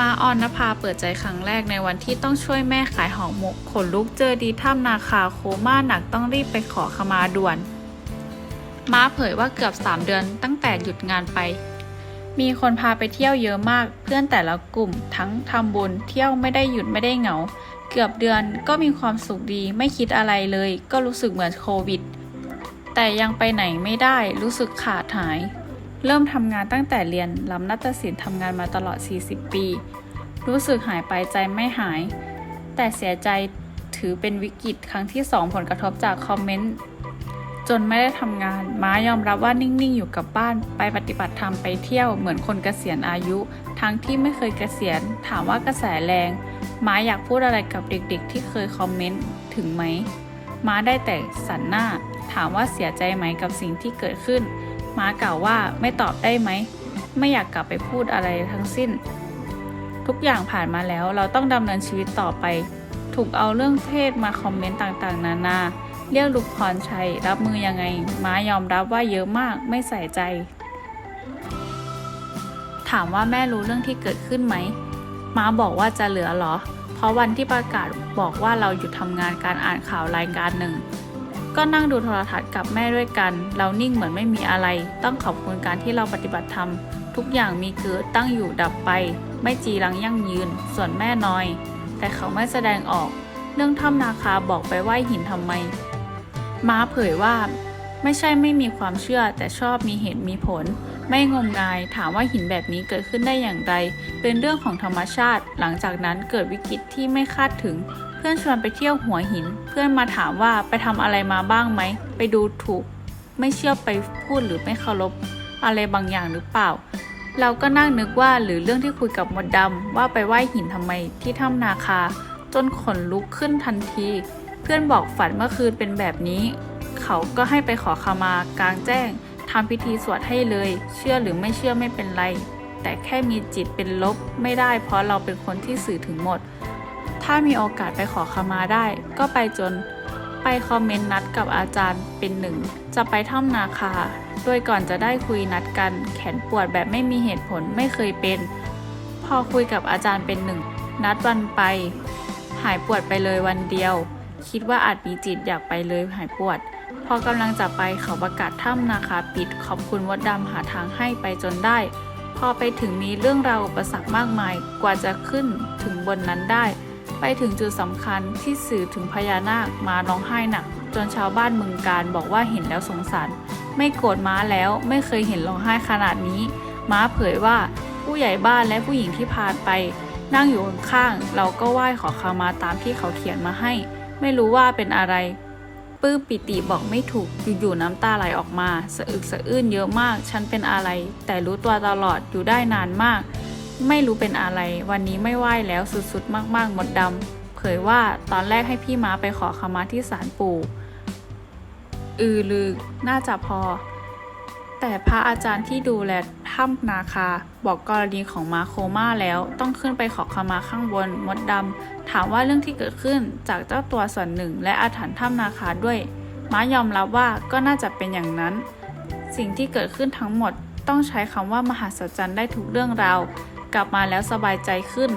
มาออนนภาเปิดใจครั้งแรกในวันที่ต้องช่วยแม่ขายห่อหมก ขนลุกเจอดีถ้ำนาคาโคม่าหนักต้องรีบไปขอขมาด่วน มาเผยว่าเกือบ 3 เดือนตั้งแต่หยุดงานไป มีคนพาไปเที่ยวเยอะมาก เพื่อนแต่ละกลุ่ม ทั้งทำบุญเที่ยวไม่ได้หยุดไม่ได้เหงา เกือบเดือนก็มีความสุขดีไม่คิดอะไรเลย ก็รู้สึกเหมือนโควิด แต่ยังไปไหนไม่ได้รู้สึกขาดหาย เริ่มทำงานตั้งแต่เรียนลำนัตศิลป์ทำงานมาตลอด 40 ปี รู้สึกหายไปใจไม่หาย แต่เสียใจถือเป็นวิกฤตครั้งที่สองผลกระทบจากคอมเมนต์จนไม่ได้ทำงาน ม้ายอมรับว่านิ่งๆ อยู่กับบ้าน ไปปฏิบัติธรรมไปเที่ยวเหมือนคนเกษียณอายุ ทั้งที่ไม่เคยเกษียณ ถามว่ากระแสแรง ม้าอยากพูดอะไรกับเด็กๆ ที่เคยคอมเมนต์ถึงไหม ม้าได้แต่สันหน้า ถามว่าเสียใจไหมกับสิ่งที่เกิดขึ้น ม้ากล่าวว่าไม่ตอบได้ไหม ไม่อยากกลับไปพูดอะไรทั้งสิ้น ทุกอย่างผ่านมาแล้วเราต้องดำเนินชีวิตต่อไป ถูกเอาเรื่องเพศมาคอมเมนต์ต่างๆ นานา เรียกลุกพรชัย รับมือยังไง ม้ายอมรับว่าเยอะมากไม่ใส่ใจ ถามว่าแม่รู้เรื่องที่เกิดขึ้นไหม ม้าบอกว่าจะเหลือเหรอ เพราะวันที่ประกาศบอกว่าเราหยุดทำงานการอ่านข่าวรายการหนึ่ง ก็นั่งดูโทรทัศน์กับแม่ด้วยกัน เรานิ่งเหมือนไม่มีอะไร ต้องขอบคุณการที่เราปฏิบัติธรรม ทุกอย่างมีเกิดตั้งอยู่ดับไป ไม่จีรังยั่งยืน ส่วนแม่น้อย แต่เขาไม่แสดงออก เรื่องถ้ำนาคาบอกไปไหว้หินทำไม ม้าเผยว่า ไม่ใช่ไม่มีความเชื่อแต่ชอบมีเหตุมีผล ไม่งมงายถามว่าหินแบบนี้เกิดขึ้นได้อย่างไร เป็นเรื่องของธรรมชาติ หลังจากนั้นเกิดวิกฤตที่ไม่คาดถึง พื่อนชวนไปเที่ยวหัวหิน เพื่อนมาถามว่าไปทำอะไรมาบ้างไหม ไปดูถูก ไม่เชื่อไปพูดหรือไม่เคารพอะไรบางอย่างหรือเปล่า เราก็นั่งนึกว่าหรือเรื่องที่คุยกับมดดำว่าไปไหว้หินทำไมที่ถ้ำนาคา จนขนลุกขึ้นทันที เพื่อนบอกฝันเมื่อคืนเป็นแบบนี้ เขาก็ให้ไปขอขมากลางแจ้งทำพิธีสวดให้เลย เชื่อหรือไม่เชื่อไม่เป็นไร แต่แค่มีจิตเป็นลบไม่ได้เพราะเราเป็นคนที่สื่อถึงหมด ถ้ามีโอกาสไปขอขมาได้ ก็ไปจนไปคอมเมนต์นัดกับอาจารย์เป็นหนึ่ง จะไปถ้ำนาคา โดยก่อนจะได้คุยนัดกัน แขนปวดแบบไม่มีเหตุผลไม่เคยเป็น พอคุยกับอาจารย์เป็นหนึ่ง นัดวันไป หายปวดไปเลยวันเดียว คิดว่าอาจมีจิตอยากไปเลยหายปวด พอกำลังจะไปเขาประกาศถ้ำนาคาปิด ขอบคุณวัดดำหาทางให้ไปจนได้ พอไปถึงมีเรื่องราวอุปสรรคมากมาย กว่าจะขึ้นถึงบนนั้นได้ ไปถึงจุดสำคัญที่สื่อถึงพญานาคมาร้องไห้หนัก จนชาวบ้านเมืองการบอกว่าเห็นแล้วสงสาร ไม่โกรธม้าแล้วไม่เคยเห็นร้องไห้ขนาดนี้ ม้าเผยว่าผู้ใหญ่บ้านและผู้หญิงที่พาไป นั่งอยู่ข้างๆเราก็ไหว้ขอขมาตามที่เขาเขียนมาให้ ไม่รู้ว่าเป็นอะไรปื้มปิติบอกไม่ถูกอยู่ๆน้ำตาไหลออกมา สะอึกสะอื้นเยอะมาก ฉันเป็นอะไร แต่รู้ตัวตลอดอยู่ได้นานมาก ไม่รู้เป็นอะไร วันนี้ไม่ไหวแล้วสุดๆ มากๆ หมดดำเผยว่าตอนแรกให้พี่ม้าไปขอขมาที่ศาลปู่ อือลือ น่าจะพอ แต่พระอาจารย์ที่ดูแลถ้ำนาคา บอกกรณีของมาโคม่าแล้วต้องขึ้นไปขอขมาข้างบนมดดำถามว่าเรื่องที่เกิดขึ้นจากเจ้าตัวส่วนหนึ่ง และอาถรรพ์ถ้ำนาคาด้วย ม้ายอมรับว่าก็น่าจะเป็นอย่างนั้น สิ่งที่เกิดขึ้นทั้งหมดต้องใช้คำว่ามหัศจรรย์ได้ทุกเรื่องราว กลับมาแล้วสบายใจขึ้น